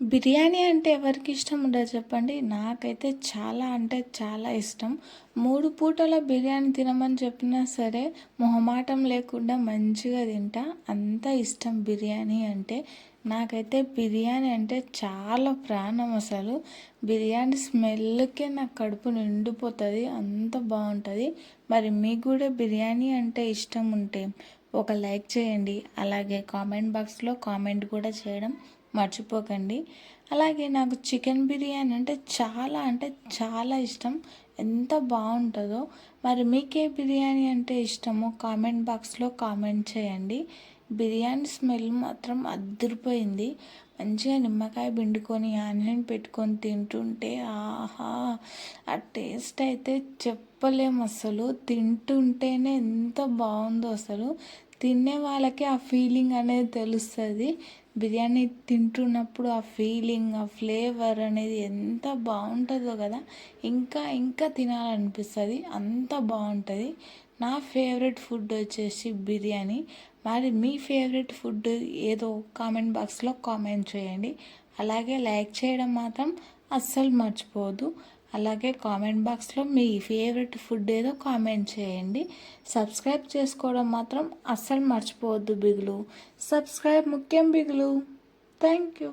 బిర్యానీ అంటే ఎవరికి ఇష్టం ఉండదు చెప్పండి. నాకైతే చాలా అంటే చాలా ఇష్టం. మూడు పూటల బిర్యానీ తినమని చెప్పినా సరే మొహమాటం లేకుండా మంచిగా తింటా. అంత ఇష్టం బిర్యానీ అంటే. నాకైతే బిర్యానీ అంటే చాలా ప్రాణం అసలు. బిర్యానీ స్మెల్కే నాకు కడుపు నిండిపోతుంది అంత బాగుంటుంది. మరి మీకు కూడా బిర్యానీ అంటే ఇష్టం ఉంటే ఒక లైక్ చేయండి. అలాగే కామెంట్ బాక్స్లో కామెంట్ కూడా చేయడం మర్చిపోకండి. అలాగే నాకు చికెన్ బిర్యానీ అంటే చాలా అంటే చాలా ఇష్టం. ఎంత బాగుంటుందో. మరి మీకే బిర్యానీ అంటే ఇష్టమో కామెంట్ బాక్స్లో కామెంట్ చేయండి. బిర్యానీ స్మెల్ మాత్రం అద్దరిపోయింది. మంచిగా నిమ్మకాయ పిండుకొని ఆనియన్ పెట్టుకొని తింటుంటే ఆహా! ఆ టేస్ట్ అయితే చెప్పలేము అసలు. తింటుంటేనే ఎంత బాగుందో అసలు. తినే వాళ్ళకి ఆ ఫీలింగ్ అనేది తెలుస్తుంది. బిర్యానీ తింటున్నప్పుడు ఆ ఫీలింగ్ ఆ ఫ్లేవర్ అనేది ఎంత బాగుంటుందో కదా ఇంకా ఇంకా తినాలనిపిస్తుంది. అంత బాగుంటుంది. నా ఫేవరెట్ ఫుడ్ వచ్చేసి బిర్యానీ. మరి మీ ఫేవరెట్ ఫుడ్ ఏదో కామెంట్ బాక్స్లో కామెంట్ చేయండి. అలాగే లైక్ చేయడం మాత్రం అస్సలు మర్చిపోవద్దు. అలాగే కామెంట్ బాక్స్లో మీ ఫేవరెట్ ఫుడ్ ఏదో కామెంట్ చేయండి. సబ్స్క్రైబ్ చేసుకోవడం మాత్రం అస్సలు మర్చిపోవద్దు బిగులు. సబ్స్క్రైబ్ ముఖ్యం బిగులు. Thank you